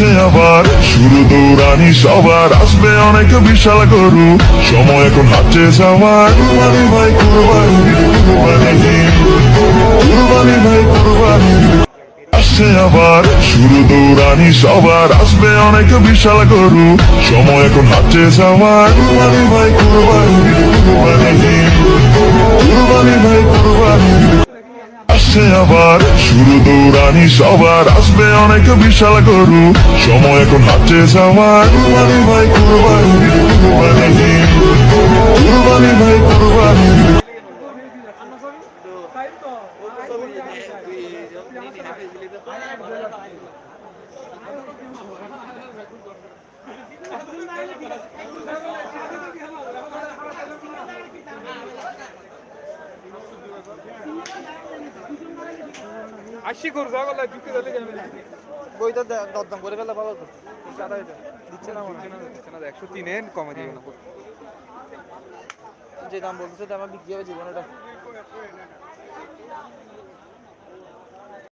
আসছে আবার। শুরু দৌড়ানি সবার, আসবে অনেক বিশাল গরু। সময় এখন নাচে সবার। ভাই ভাই আসছে আবার। শুরু দৌড়ানি সবার, আসবে অনেক বিশাল গরু। সময় এখন নাচে সবার। ভাই, কুরবানি আবার শুরু দৌড়ানি সবার, আসবে অনেক বিশাল গরু। সময় এখন নাচে সবার। ভাই ভাই, কুরবানি আশি করছে গলা যুক্তি দিলে বইটা দরদাম করে ফেলে ভালো তো দিচ্ছে না দিচ্ছে না একশো তিনে কমে দিয়ে না। যে দাম বলতেছে দাম বিক্রি হবে জীবন এটা।